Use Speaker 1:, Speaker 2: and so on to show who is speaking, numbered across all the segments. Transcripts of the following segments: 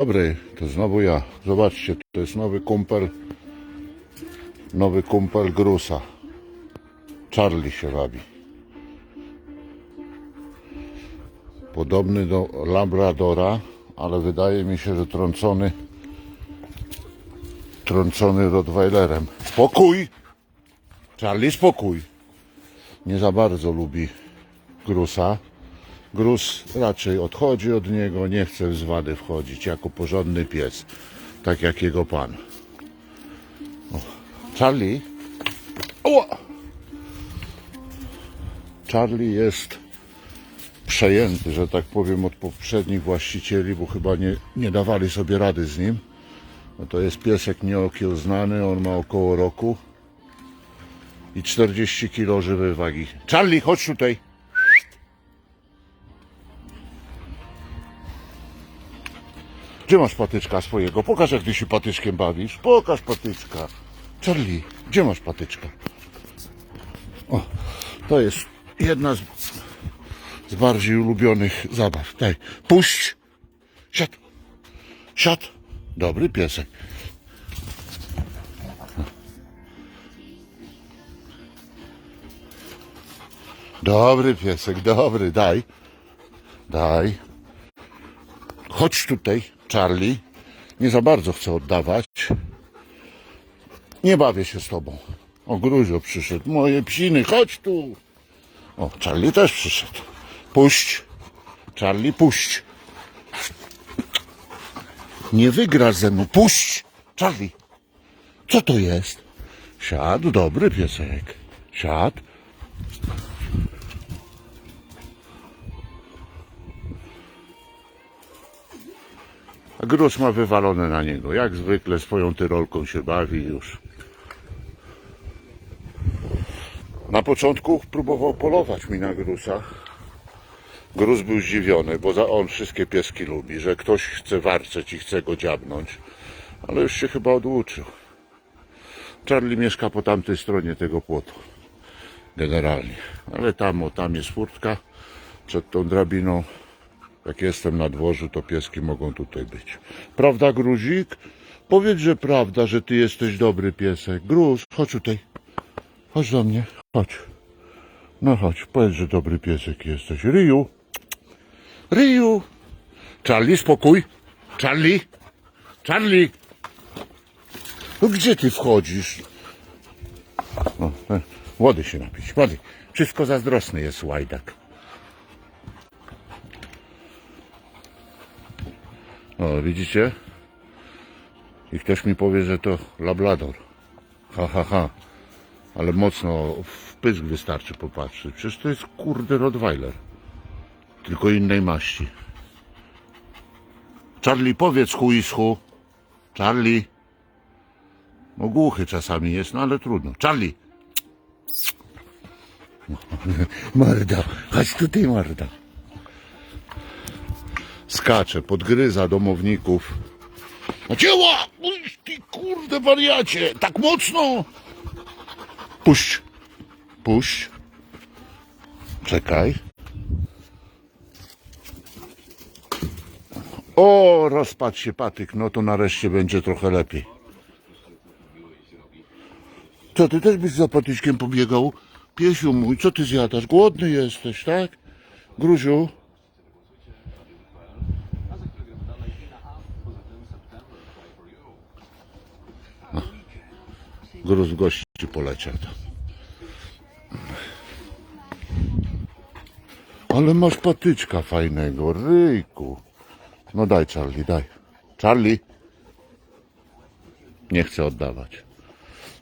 Speaker 1: Dobry, to znowu ja. Zobaczcie, to jest nowy kumpel. Nowy kumpel Grusa. Charlie się wabi. Podobny do Labradora, ale wydaje mi się, że trącony trącony Rottweilerem. Spokój! Charlie, spokój! Nie za bardzo lubi Grusa. Gruz raczej odchodzi od niego, nie chce w zwady wchodzić jako porządny pies, tak jak jego pan. O. Charlie. O! Charlie jest przejęty, że tak powiem, od poprzednich właścicieli, bo chyba nie, nie dawali sobie rady z nim. No to jest piesek nieokiełznany, on ma około roku i 40 kg żywej wagi. Charlie, chodź tutaj. Gdzie masz patyczka swojego? Pokaż jak ty się patyczkiem bawisz. Pokaż patyczka. Charlie, gdzie masz patyczka? O, to jest jedna z, z bardziej ulubionych zabaw. Daj, puść. Siad. Siad. Dobry piesek. Dobry piesek, dobry, daj. Daj. Chodź tutaj, Charlie. Nie za bardzo chcę oddawać. Nie bawię się z tobą. O, Gruzio przyszedł. Moje psiny, chodź tu. O, Charlie też przyszedł. Puść. Charlie, puść. Nie wygrasz ze mną. Puść. Charlie. Co to jest? Siad, dobry piesek. Siad. Gruz ma wywalone na niego. Jak zwykle swoją tyrolką się bawi już. Na początku próbował polować mi na grusa. Gruz był zdziwiony, bo on wszystkie pieski lubi, że ktoś chce warczeć i chce go dziabnąć. Ale już się chyba oduczył. Charlie mieszka po tamtej stronie tego płotu. Generalnie. Ale tam, o tam jest furtka przed tą drabiną. Jak jestem na dworzu, to pieski mogą tutaj być. Prawda, Gruzik? Powiedz, że prawda, że ty jesteś dobry piesek. Gruz, chodź tutaj. Chodź do mnie, chodź. No chodź, powiedz, że dobry piesek jesteś. Ryu. Ryu. Charlie, spokój. Charlie. Charlie. No gdzie ty wchodzisz? No, e, wody się napić, wody. Wszystko zazdrosny jest łajdak. O, widzicie? I ktoś mi powie, że to lablador. Ha, ha, ha. Ale mocno w pysk wystarczy popatrzeć. Przecież to jest kurde Rottweiler. Tylko innej maści. Charlie, powiedz chuischu. Charlie. No głuchy czasami jest, no ale trudno. Charlie. Marda, chodź tutaj Marda skacze, podgryza domowników. A dzieła! Uś, Ty kurde wariacie! Tak mocno! Puść! Puść! Czekaj. O, rozpadł się patyk, no to nareszcie będzie trochę lepiej. Co, ty też byś za patyczkiem pobiegał? Piesiu mój, co ty zjadasz? Głodny jesteś, tak? Gruziu? Gruz gości poleciał. Ale masz patyczka fajnego, ryjku. No daj Charlie, daj. Charlie. Nie chce oddawać.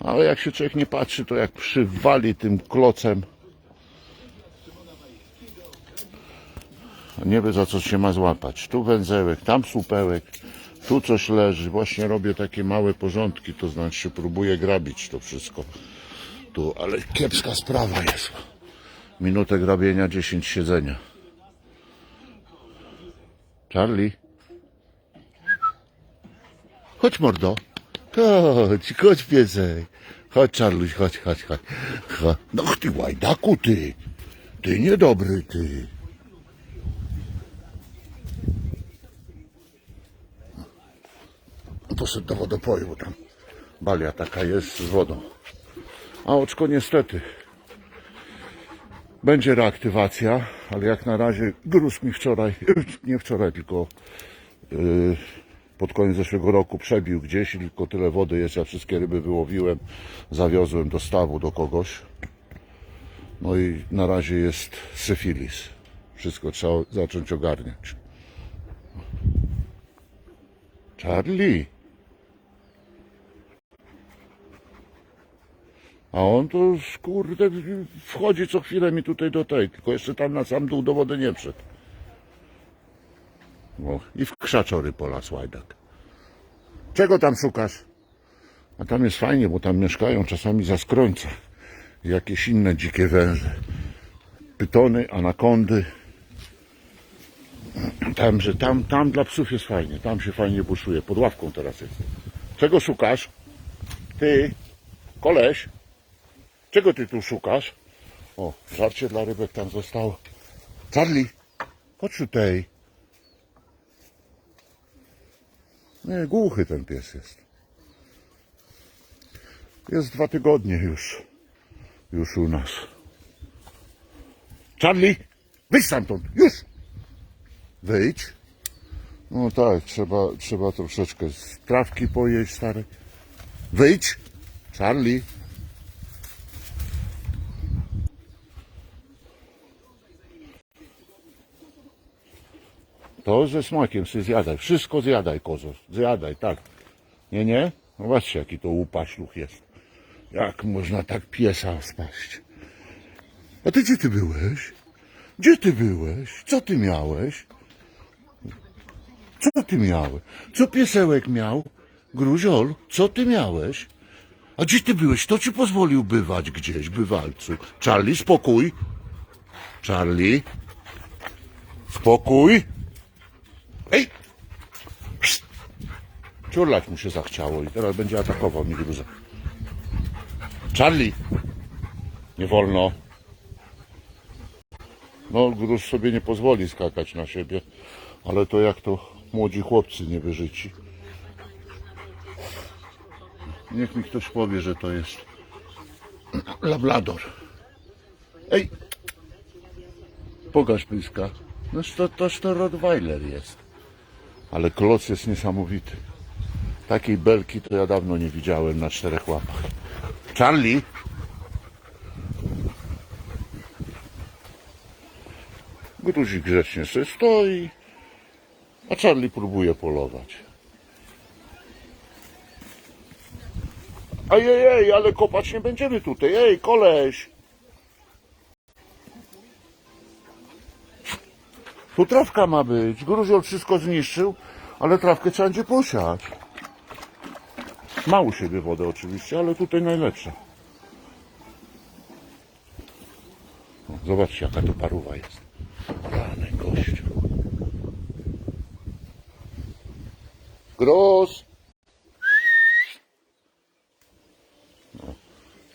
Speaker 1: Ale jak się człowiek nie patrzy, to jak przywali tym klocem, nie wie za co się ma złapać. Tu węzełek, tam supełek, tu coś leży. Właśnie robię takie małe porządki, to znaczy próbuję grabić to wszystko. Tu, ale kiepska sprawa jest. Minutę grabienia, 10 siedzenia. Charlie? Chodź mordo. Chodź, chodź piesek. Chodź Charluś, chodź, chodź, chodź. chodź. No ty łajdaku ty. Ty niedobry ty. Poszedł do wodopoju, bo tam balia taka jest z wodą. A oczko niestety będzie reaktywacja, ale jak na razie gruz mi wczoraj, nie wczoraj, tylko yy, pod koniec zeszłego roku przebił gdzieś i tylko tyle wody jest. Ja wszystkie ryby wyłowiłem, zawiozłem do stawu do kogoś. No i na razie jest syfilis. Wszystko trzeba zacząć ogarniać. Charlie. A on to kurde wchodzi co chwilę mi tutaj do tej, tylko jeszcze tam na sam dół do wody nie wszedł. No, I w krzaczory polas łajdak. Czego tam szukasz? A tam jest fajnie, bo tam mieszkają czasami zaskrońce. i Jakieś inne dzikie węże. Pytony, anakondy. Tam, że tam, tam dla psów jest fajnie. Tam się fajnie buszuje. Pod ławką teraz jest. Czego szukasz? Ty, koleś. Czego ty tu szukasz? O, żarcie dla rybek tam zostało. Charlie, chodź tutaj. Nie, głuchy ten pies jest. Jest dwa tygodnie już. Już u nas. Charlie, wyjdź stamtąd, już! Wyjdź. No tak, trzeba, trzeba troszeczkę z trawki pojeść, stary. Wyjdź! Charlie. To ze smakiem sobie zjadaj. Wszystko zjadaj, kozo. Zjadaj, tak. Nie, nie? No zobaczcie, jaki to upaśluch jest. Jak można tak piesa spaść? A ty gdzie ty byłeś? Gdzie ty byłeś? Co ty miałeś? Co ty miałeś? Co piesełek miał? Gruziol, co ty miałeś? A gdzie ty byłeś? Kto ci pozwolił bywać gdzieś, bywalcu? Charlie, spokój. Charlie. Spokój. Ej! Ciurlać mu się zachciało i teraz będzie atakował mi gruzę. Charlie! Nie wolno. No, gruz sobie nie pozwoli skakać na siebie, ale to jak to młodzi chłopcy nie wyżyci. Niech mi ktoś powie, że to jest labrador. Ej! Pokaż pyska. No to, toż to Rottweiler jest. Ale kloc jest niesamowity. Takiej belki to ja dawno nie widziałem na czterech łapach. Charlie! Gruzik grzecznie sobie stoi, a Charlie próbuje polować. Ej, ej, ale kopać nie będziemy tutaj. Ej, koleś! Tu trawka ma być. Gruziol wszystko zniszczył, ale trawkę trzeba będzie posiać. Ma u siebie wodę oczywiście, ale tutaj najlepsza. Zobaczcie jaka to paruwa jest. Rany gościu. Gros! No,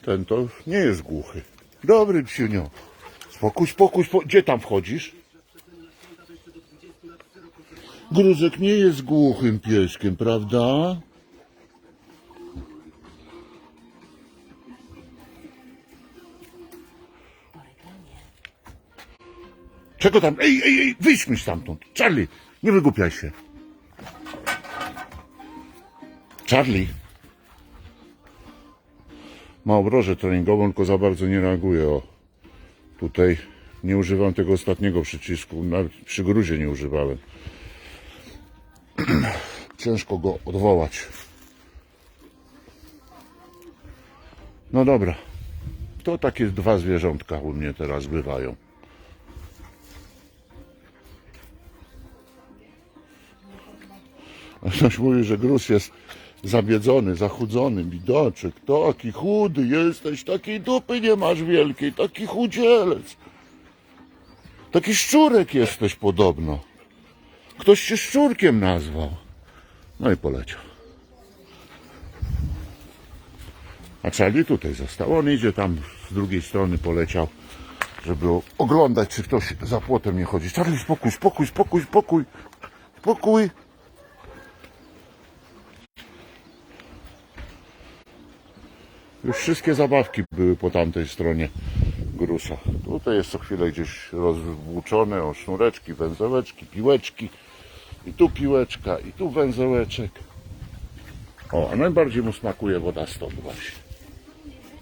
Speaker 1: ten to nie jest głuchy. Dobry psiunio. Spokój, spokój, spokój. Gdzie tam wchodzisz? Gruzek nie jest głuchym pieskiem, prawda? Czego tam? Ej, ej, ej, wyjdź mi stamtąd. Charlie, nie wygłupiaj się. Charlie. Ma obrożę treningową, tylko za bardzo nie reaguje. O, tutaj nie używam tego ostatniego przycisku, nawet przy gruzie nie używałem. Ciężko go odwołać. No dobra. To takie dwa zwierzątka u mnie teraz bywają. Ktoś mówi, że gruz jest zabiedzony, zachudzony, widoczek, taki chudy jesteś, takiej dupy nie masz wielkiej, taki chudzielec. Taki szczurek jesteś podobno. Ktoś się szczurkiem nazwał. No i poleciał. A Charlie tutaj został. On idzie tam z drugiej strony poleciał, żeby oglądać, czy ktoś za płotem nie chodzi. Charlie, spokój, spokój, spokój, spokój, spokój. Już wszystkie zabawki były po tamtej stronie grusa. Tutaj jest co chwilę gdzieś rozwłóczone o sznureczki, węzełeczki, piłeczki. I tu piłeczka, i tu węzełeczek. O, a najbardziej mu smakuje woda stąd właśnie.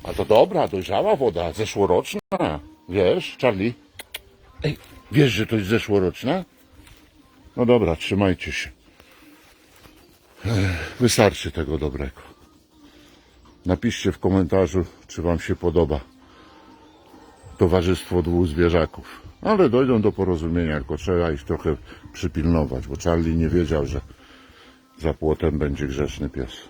Speaker 1: A to dobra, dojrzała woda, zeszłoroczna. Wiesz, Charlie? Ej, wiesz, że to jest zeszłoroczna? No dobra, trzymajcie się. Wystarczy tego dobrego. Napiszcie w komentarzu, czy Wam się podoba towarzystwo dwóch zwierzaków. Ale dojdą do porozumienia, tylko trzeba ich trochę przypilnować, bo Charlie nie wiedział, że za płotem będzie grzeczny pies.